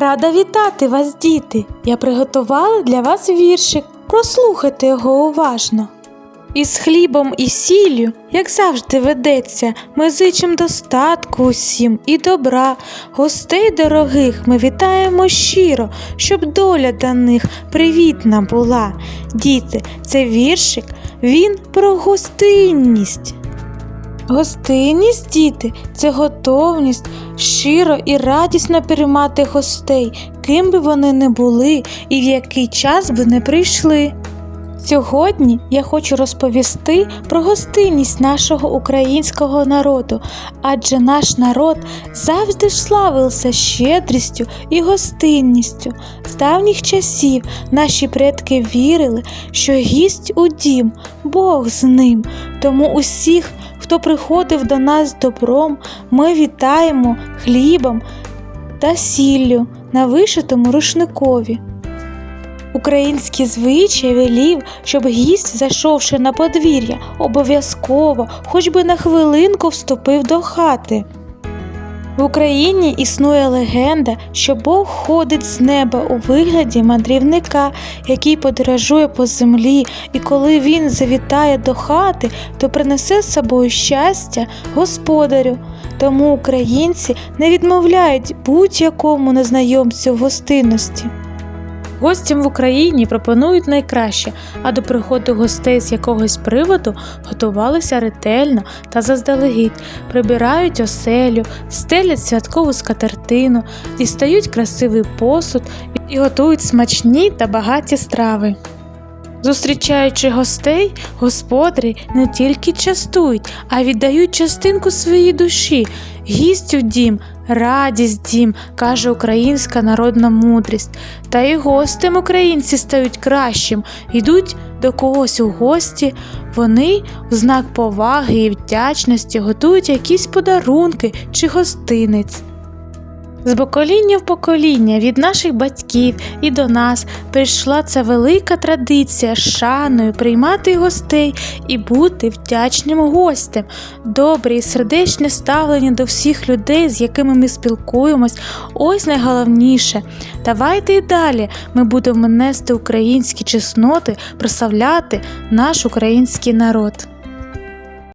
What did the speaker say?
Рада вітати вас, діти! Я приготувала для вас віршик. Прослухайте його уважно. Із хлібом і сіллю, як завжди ведеться, ми зичим достатку усім і добра. Гостей дорогих ми вітаємо щиро, щоб доля до них привітна була. Діти, це віршик, він про гостинність. Гостинність, діти, це готовність щиро і радісно приймати гостей, ким би вони не були і в який час би не прийшли. Сьогодні я хочу розповісти про гостинність нашого українського народу, адже наш народ завжди славився щедрістю і гостинністю. З давніх часів наші предки вірили, що гість у дім, Бог з ним. Тому усіх, хто приходив до нас з добром, ми вітаємо хлібом та сіллю на вишитому рушникові. Український звичай велів, щоб гість, зайшовши на подвір'я, обов'язково, хоч би на хвилинку вступив до хати. В Україні існує легенда, що Бог ходить з неба у вигляді мандрівника, який подорожує по землі, і коли він завітає до хати, то принесе з собою щастя господарю. Тому українці не відмовляють будь-якому незнайомцю в гостинності. Гостям в Україні пропонують найкраще, а до приходу гостей з якогось приводу готувалися ретельно та заздалегідь, прибирають оселю, стелять святкову скатертину, дістають красивий посуд і готують смачні та багаті страви. Зустрічаючи гостей, господарі не тільки частують, а віддають частинку своєї душі. Гість у дім, радість дім, каже українська народна мудрість. Та й гостем українці стають кращим, йдуть до когось у гості. Вони в знак поваги і вдячності готують якісь подарунки чи гостинець. З покоління в покоління від наших батьків і до нас прийшла ця велика традиція шаною приймати гостей і бути вдячним гостям. Добре і сердечне ставлення до всіх людей, з якими ми спілкуємось, ось найголовніше. Давайте і далі ми будемо нести українські чесноти, прославляти наш український народ.